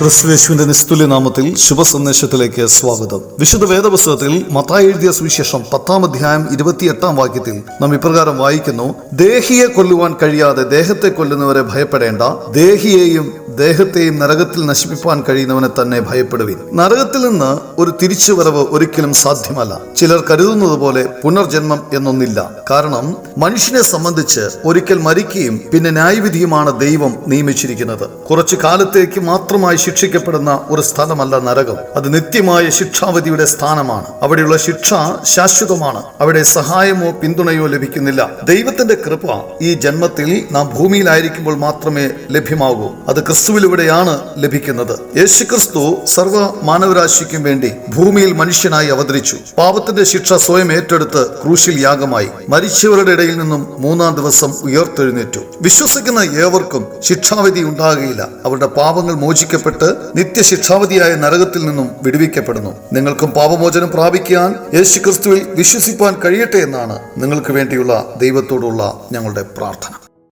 ക്രിസ്തുവേശുവിന്റെ നിസ്തുല്യ നാമത്തിൽ ശുഭസന്ദേശത്തിലേക്ക് സ്വാഗതം. വിശുദ്ധ വേദപുസ്തകത്തിൽ മത്തായി എഴുതിയ സുവിശേഷം പത്താം അധ്യായം ഇരുപത്തിയെട്ടാം വാക്യത്തിൽ നാം ഇപ്രകാരം വായിക്കുന്നു ദേഹിയെ കൊല്ലുവാൻ കഴിയാതെ ദേഹത്തെ കൊല്ലുന്നവരെ ഭയപ്പെടേണ്ട ദേഹിയെയും ദേഹത്തെയും നരകത്തിൽ നശിപ്പിക്കാൻ കഴിയുന്നവനെ തന്നെ ഭയപ്പെടുവിൻ. നരകത്തിൽ നിന്ന് ഒരു തിരിച്ചുവരവ് ഒരിക്കലും സാധ്യമല്ല. ചിലർ കരുതുന്നത് പോലെ പുനർജന്മം എന്നൊന്നില്ല. കാരണം മനുഷ്യനെ സംബന്ധിച്ച് ഒരിക്കൽ മരിക്കുകയും പിന്നെ ന്യായവിധിയുമാണ് ദൈവം നിയമിച്ചിരിക്കുന്നത്. കുറച്ചു കാലത്തേക്ക് മാത്രമായി ശിക്ഷിക്കപ്പെടുന്ന ഒരു സ്ഥലമല്ല നരകം. അത് നിത്യമായ ശിക്ഷാവധിയുടെ സ്ഥാനമാണ്. അവിടെയുള്ള ശിക്ഷ ശാശ്വതമാണ്. അവിടെ സഹായമോ പിന്തുണയോ ലഭിക്കുന്നില്ല. ദൈവത്തിന്റെ കൃപ ഈ ജന്മത്തിൽ നാം ഭൂമിയിലായിരിക്കുമ്പോൾ മാത്രമേ ലഭ്യമാകൂ. അത് ക്രിസ്തുവിലൂടെയാണ് ലഭിക്കുന്നത്. യേശു ക്രിസ്തു സർവ മാനവരാശിക്കും വേണ്ടി ഭൂമിയിൽ മനുഷ്യനായി അവതരിച്ചു. പാപത്തിന്റെ ശിക്ഷ സ്വയം ഏറ്റെടുത്ത് ക്രൂശിൽ യാഗമായി. മരിച്ചവരുടെ ഇടയിൽ നിന്നും മൂന്നാം ദിവസം ഉയർത്തെഴുന്നേറ്റു. വിശ്വസിക്കുന്ന ഏവർക്കും ശിക്ഷാവിധി ഉണ്ടാകുകയില്ല. അവരുടെ പാപങ്ങൾ മോചിക്കപ്പെട്ട് നിത്യ ശിക്ഷാവിധിയായ നരകത്തിൽ നിന്നും വിടുവിക്കപ്പെടുന്നു. നിങ്ങൾക്കും പാപമോചനം പ്രാപിക്കാൻ യേശു ക്രിസ്തുവിൽ വിശ്വസിപ്പാൻ കഴിയട്ടെ എന്നാണ് നിങ്ങൾക്ക് വേണ്ടിയുള്ള ദൈവത്തോടുള്ള ഞങ്ങളുടെ പ്രാർത്ഥന.